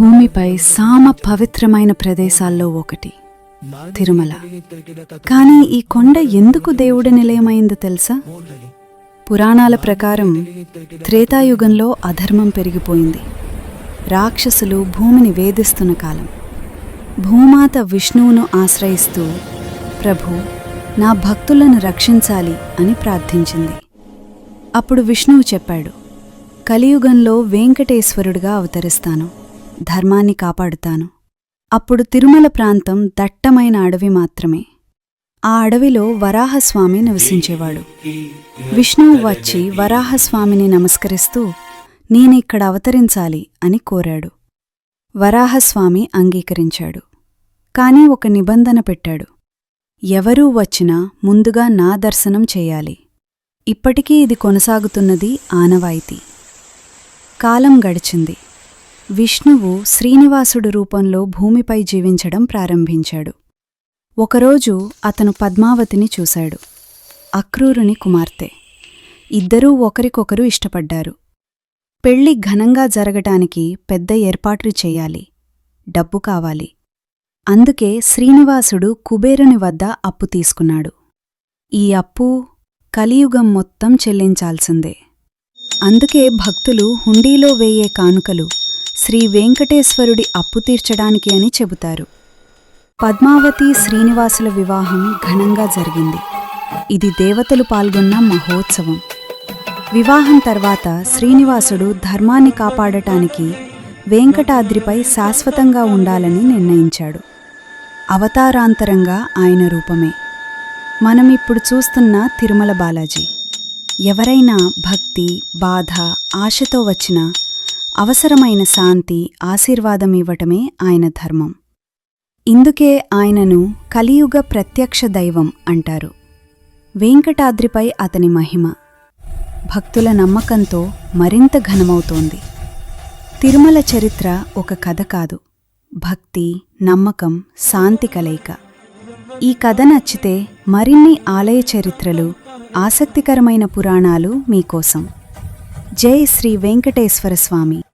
భూమిపై సామ పవిత్రమైన ప్రదేశాల్లో ఒకటి తిరుమల. కానీ ఈ కొండ ఎందుకు దేవుడి నిలయమైందో తెలుసా? పురాణాల ప్రకారం త్రేతాయుగంలో అధర్మం పెరిగిపోయింది. రాక్షసులు భూమిని వేధిస్తున్న కాలం. భూమాత విష్ణువును ఆశ్రయిస్తూ ప్రభు నా భక్తులను రక్షించాలి అని ప్రార్థించింది. అప్పుడు విష్ణువు చెప్పాడు కలియుగంలో వెంకటేశ్వరుడిగా అవతరిస్తాను. ధర్మాన్ని కాపాడుతాను. అప్పుడు తిరుమల ప్రాంతం దట్టమైన అడవి మాత్రమే. ఆ అడవిలో వరాహస్వామి నివసించేవాడు. విష్ణువు వచ్చి వరాహస్వామిని నమస్కరిస్తూ నేనిక్కడ అవతరించాలి అని కోరాడు. వరాహస్వామి అంగీకరించాడు. కాని ఒక నిబంధన పెట్టాడు. ఎవరూ వచ్చినా ముందుగా నా దర్శనం చేయాలి. ఇప్పటికీ ఇది కొనసాగుతున్నది ఆనవాయితీ. కాలం గడిచింది. విష్ణువు శ్రీనివాసుడు రూపంలో భూమిపై జీవించడం ప్రారంభించాడు. ఒకరోజు అతను పద్మావతిని చూశాడు. అక్రూరుని కుమార్తె. ఇద్దరూ ఒకరికొకరు ఇష్టపడ్డారు. పెళ్ళి ఘనంగా జరగటానికి పెద్ద ఏర్పాట్లు చేయాలి. డబ్బు కావాలి. అందుకే శ్రీనివాసుడు కుబేరుని వద్ద అప్పు తీసుకున్నాడు. ఈ అప్పు కలియుగం మొత్తం చెల్లించాల్సిందే. అందుకే భక్తులు హుండీలో వేయే కానుకలు శ్రీ వెంకటేశ్వరుడి అప్పు తీర్చడానికి అని చెబుతారు. పద్మావతి శ్రీనివాసుల వివాహం ఘనంగా జరిగింది. ఇది దేవతలు పాల్గొన్న మహోత్సవం. వివాహం తర్వాత శ్రీనివాసుడు ధర్మాన్ని కాపాడటానికి వెంకటాద్రిపై శాశ్వతంగా ఉండాలని నిర్ణయించాడు. అవతారాంతరంగా ఆయన రూపమే. మనమిప్పుడు చూస్తున్న తిరుమల బాలాజీ. ఎవరైనా భక్తి బాధ ఆశతో వచ్చినా అవసరమైన శాంతి ఆశీర్వాదం ఇవ్వటమే ఆయన ధర్మం. ఇందుకే ఆయనను కలియుగ ప్రత్యక్ష దైవం అంటారు. వెంకటాద్రిపై అతని మహిమ. భక్తుల నమ్మకంతో మరింత ఘనమవుతోంది. తిరుమల చరిత్ర ఒక కథ కాదు. భక్తి నమ్మకం శాంతి కలయిక. ఈ కథ నచ్చితే మరిన్ని ఆలయ చరిత్రలు ఆసక్తికరమైన పురాణాలు మీకోసం. జై శ్రీ వెంకటేశ్వర స్వామి.